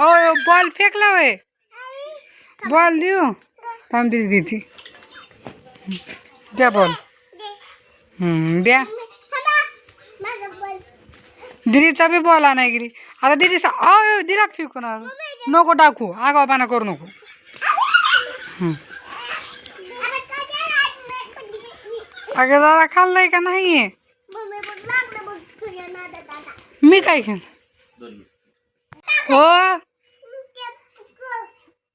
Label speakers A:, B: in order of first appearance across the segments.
A: ओ ball फेकला वय ball देऊ. थांब दिदी दिदी द्या बॉल. हम्म, द्या. दिदीचा बी बॉल नाही गेली. आता दिदी सा अयो दिला फेकून. नको टाकू. आगावपणा करू नको. अगं जरा खाल्लंय का नाही? मी काय घेईन हो?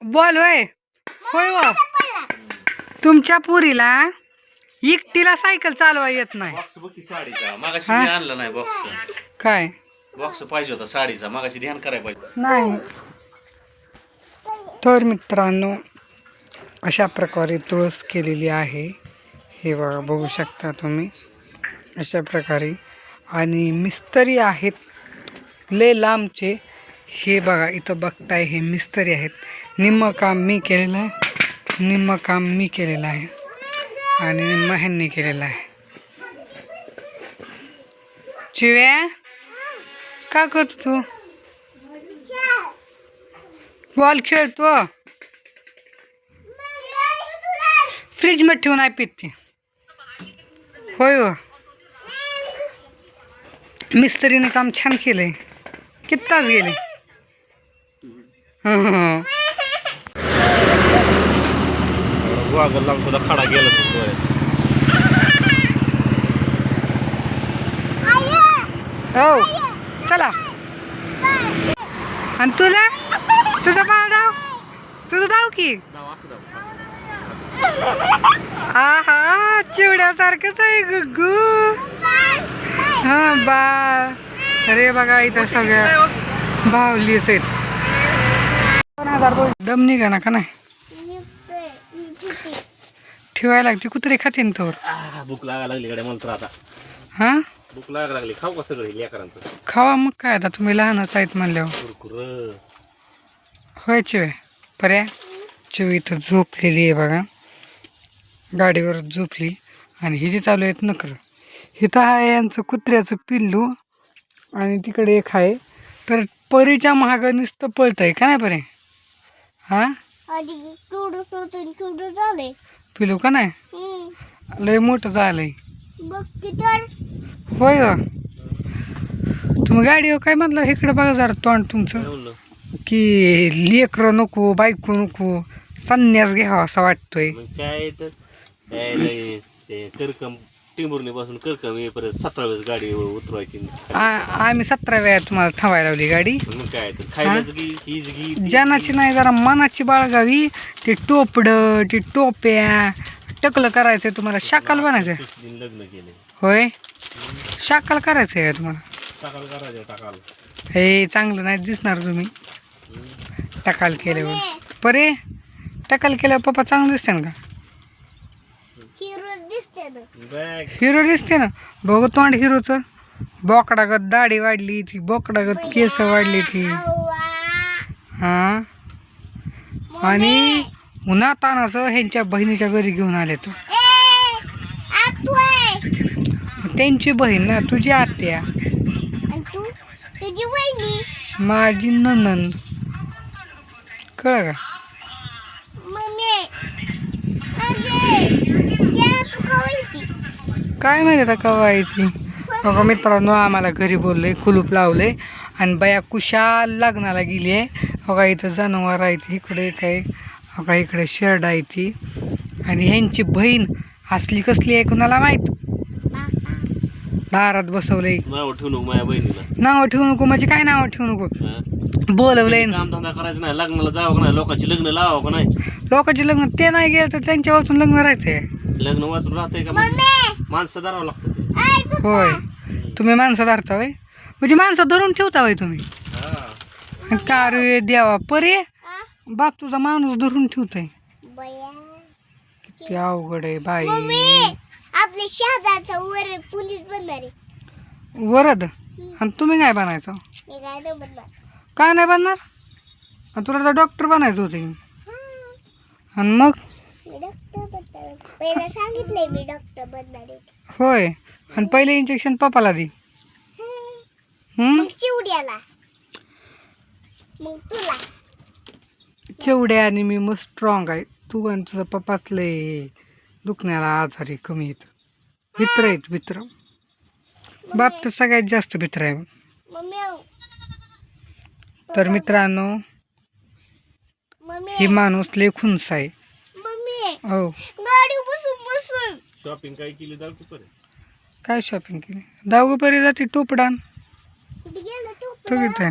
A: बॉल होय होय व. तुमच्या पुरीला एकटीला सायकल चालवा येत नाही.
B: बॉक्स बघ की साडीचा. मागाशी मी आणलं नाही बॉक्स
A: काय?
B: बॉक्स पाहिजे होता साडीचा. मागाशी ध्यान करायला पाहिजे.
A: नाही. तर मित्रांनो अशा प्रकारे तुळस केलेली आहे. हे बघा बघू शकता तुम्ही. अशा प्रकारे. आणि मिस्त्री आहेत. ले लांबचे. हे बघा इथं बघताय हे मिस्त्री आहेत. निम्मं काम मी केलेलं आहे. निम्मं काम मी केलेलं आहे. आणि निम्मं ह्यांनी केलेलं आहे. चिव्या का करतो तू? बॉल खेळतो? फ्रीजमध्ये ठेवून आहे पित्ती. होय हो. मिस्त्रीने काम छान केलंय. किती तास गेले?
B: वागल लावून सुद्धा खडा गेला तो
A: हो चला. आणि तुला? तुझं बाळ डाव तुझं डाव की? आहा चिवड्यासारखंच आहे गुग्गू. हा बाळ. अरे बघा इथं सगळ्या बावलीच आहेत. दोन हजार दम निघा ना का नाही? ठेवायला लागते कुत्रे खाते ना तोवर
B: भूक लागायला लागली कडे मला तर आता.
A: हा?
B: भूक लागायला लागली. खाऊ का सगळं हे लेकरांचं?
A: खावा मग काय आता तुम्ही लहानच आहेत म्हणल्यावर.
B: कुरकुर.
A: होय चिवे पर्या चिवे इथं झोपलेली आहे बघा. गाडीवर झोपली. आणि ही जी चालू आहेत नकर. इथं आहे यांचं कुत्र्याचं पिल्लू. आणि तिकडे एक आहे. तर परीच्या महागं नुसतं पळतंय का नाही परे? हां?
C: आधी केवढं सोडून केवढं झालंय.
A: पिल्लू का नाही. लय मोठं झालंय. होय हो तुम्ही गाडीवर काय म्हटलं इकडे बघा जरा तोंड तुमचं.
B: म्हणलं?
A: की लेकरं नको बायको नको संन्यास घ्यावा असं वाटतोय.
B: काय करकम टिंबुर्णी पासून करकम येईपर्यंत सतरा वेळेस गाडी उतरवायची.
A: आ- आम्ही सतरा वेळा तुम्हाला थांबायला लावली गाडी.
B: मग काय तर खायलाच घी हीच घी ती-
A: ज्यानाची नाही जरा मनाची बाळगावी. ते टोपडं ते टोप्या. टकलं करायचंय तुम्हाला. शाकाल बनायचंय.
B: तीस दिन लग्न केले
A: होय? शाकाल करायचंय तुम्हाला?
B: टाकाल करायचं टाकाल.
A: हे चांगलं नाही दिसणार तुम्ही. टकाल केल्यावर. परे टकाल केल्यावर पप्पा चांगलं दिसते ना का
C: हिरोज दिसते ना
B: बॅग
A: हिरो दिसते ना. बघ तोंड हिरोचं. बोकडागत दाढी वाढली ती बोकडागत केस वाढली ती. हां? आणि उन्हा तानाचं ह्यांच्या बहिणीच्या घरी घेऊन आले
C: आहे
A: त्यांची बहीण ना तुझी आत्या.
C: आणि तू? तुझी वहिनी?
A: माझी ननंद. कळ का? काय माहिती आता कवा ती? बघा मित्रांनो आम्हाला घरी बोलले कुलूप लावले आणि बया कुशाल लग्नाला गेली आहे. बघा इथं जनावर आहे ती इकडे काय बघा इकडे शेरड आहे ती. आणि ह्यांची बहीण असली कसली आहे कुणाला माहीत? दारात बसवलंय.
B: नाव ठेवू नको माझ्या बहिणीला.
A: नाव ठेवू नको म्हणजे काय नाव ठेवू नको? बोलवलंय.
B: धंदा करायचं नाही लग्नाला जावं का नाही लोकांची लग्न लावावं का नाही?
A: लोकांचे लग्न ते नाही गेलं तर त्यांच्या वाचून लग्न राहायचंय.
B: लग्न वाचून राहतंय का मग? माणसं धरावं लागतं ते.
A: होय. तुम्ही माणसं धरता होय? म्हणजे माणसं धरून ठेवता होय तुम्ही?
B: हा.
A: आणि का रे देवा परे? बाप तुझा माणूस धरून ठेवतोय.
C: बया!
A: ते अवघड आहे बाई.
C: वर पोलीस बनणार आहे.
A: वरद? आणि तुम्ही काय बनायचं?
C: काय नाही बनणार.
A: काय नाही बनणार? आणि तुला तर डॉक्टर बनायचं होते. आणि मग?
C: मी डॉक्टर. पहिला सांगितलंय मी डॉक्टर बनणार. आहे
A: होय. आणि पहिले इंजेक्शन पप्पाला दे. हं?
C: मग चिवड्याला. मग तुला.
A: चिवड्या आणि मी मग स्ट्रॉंग आहे. तू आणि तुझा पप्पाच लय दुखण्याला आजारी कमी येत मित्र आहेत मित्र. बाप तर सगळ्यात जास्त मित्र आहे.
C: मम्मी
A: तर मित्रांनो
C: मम्मी
A: ही माणूस लय खुंस आहे. हो.
C: गाडी बसून बसून.
B: शॉपिंग काय केली दाल कुपर?
A: काय शॉपिंग केली? दावगोपरी जाते टोपडान.
C: कुठे गेला तू
A: तो घेत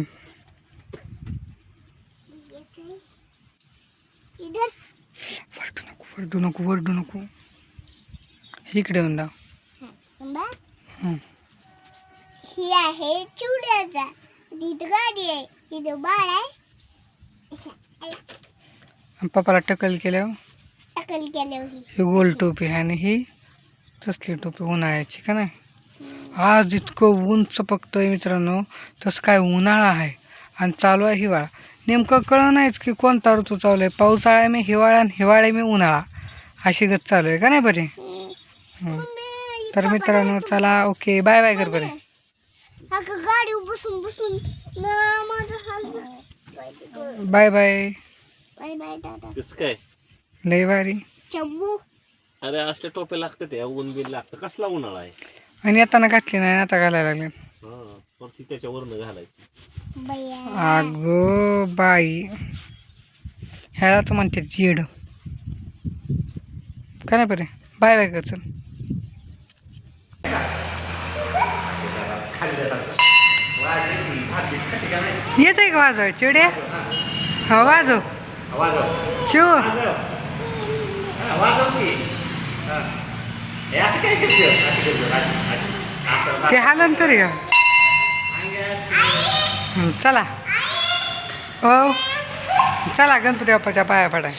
C: इधर.
A: वरडू नको वरडू नको वरडू नको. इकडे येऊन दाव. हं.
C: ही आहे चिवड्याचा तिथं गाडी आहे. तिथं बाळ आहे.
A: आणि पप्पाला टकल केल्यावर?
C: ही
A: ही गोल टोपी आहे आणि ही तसली टोपी उन्हाळ्याची का नाही? आज इतकं ऊन चपकतोय मित्रांनो तसं काय उन्हाळा आहे आणि चालू आहे हिवाळा. नेमकं कळ नाहीच की कोणता ऋतू चालू आहे? पावसाळा आहे मी हिवाळा आणि हिवाळा मी उन्हाळा. अशी गत चालू आहे का नाही बरे? हं. तर मित्रांनो चला ओके बाय बाय कर बरे.
C: गाडी बसून बसून.
A: Bye bye
C: bye. बाय टाटा.
B: काय?
A: लय भारी.
B: अरे असल्या टोप्या लागतात या ऊन बिन लागतं. कसला उन्हाळा आहे?
A: आणि येताना घातली नाही आता घालायला लागले.
B: हा वरती त्याच्यावरनं घालायची.
C: बया.
A: अगो बाई. ह्याला तर म्हणते जीड. का नाही बरे? बाय बाय कर चल. येत आहे का वाजव चिवड्या हा वाजव. चिव ते हालन तरी का हं, चला. हो. चला गणपती बाप्पाच्या पाया पडाय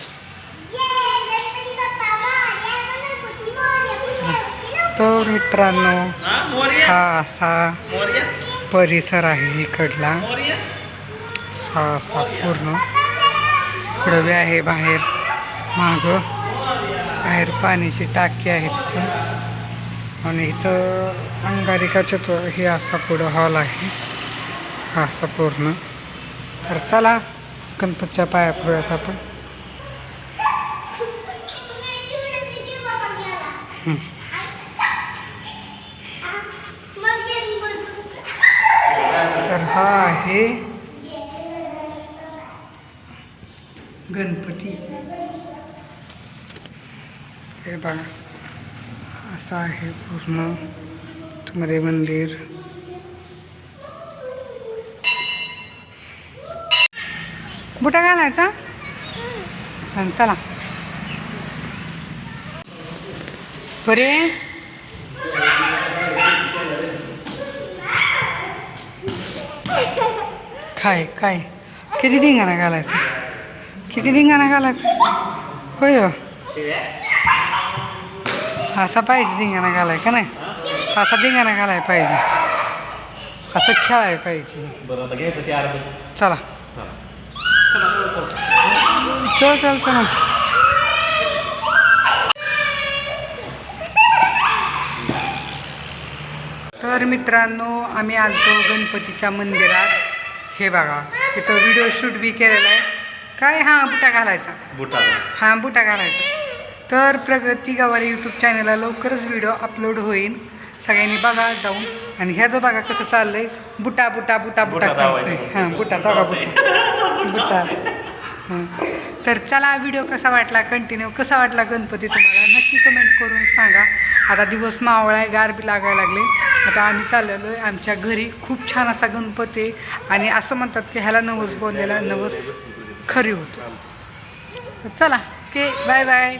A: तर मित्रांनो हा असा परिसर आहे इकडला. हा असा पूर्ण. बी आहे बाहेर. मागं. बाहेर पाण्याची टाकी आहे तिथं. आणि इथं अंगारिकाच्या तो हे असा पुढं हॉल आहे. हा असा पूर्ण. तर चला गणपतीच्या पाया पडूयात आपण. तर हा आहे गणपती. बघा असं आहे पूर्ण. मध्ये मंदिर. बुटा घालायचा? चला. बरे काय काय? किती धिंगाणा घालायचं? किती धिंगाणा घालायचं? होय हो असा पाहिजे धिंगाणा घालाय का नाही? असा धिंगाणा घालाय पाहिजे. असं खेळाय पाहिजे. चला. चल चल चल तर मित्रांनो आम्ही आलतो गणपतीच्या मंदिरात. हे बघा इथं व्हिडिओ शूट बी केलेला आहे. काय हां बुटा घालायचा?
B: बुटाला
A: हां बुटा घालायचा. तर प्रगती गावाला यूट्यूब चॅनलला लवकरच व्हिडिओ अपलोड होईल सगळ्यांनी बघा जाऊन. आणि ह्याचं बघा कसं चाललंय बुटा बुटा बुटा बुटा करतोय. हां बुटा बघा बुटा. बुटा. हां. तर चला व्हिडिओ कसा वाटला कंटिन्यू कसा वाटला गणपती तुम्हाला? नक्की कमेंट करून सांगा. आता दिवस मावळा आहे गार बी लागायला लागले. आता आम्ही चाललेलो आहे आमच्या घरी. खूप छान असा गणपती आहे. आणि असं म्हणतात की ह्याला नवस बोललेला नवस खरी होतो. चला ओके बाय बाय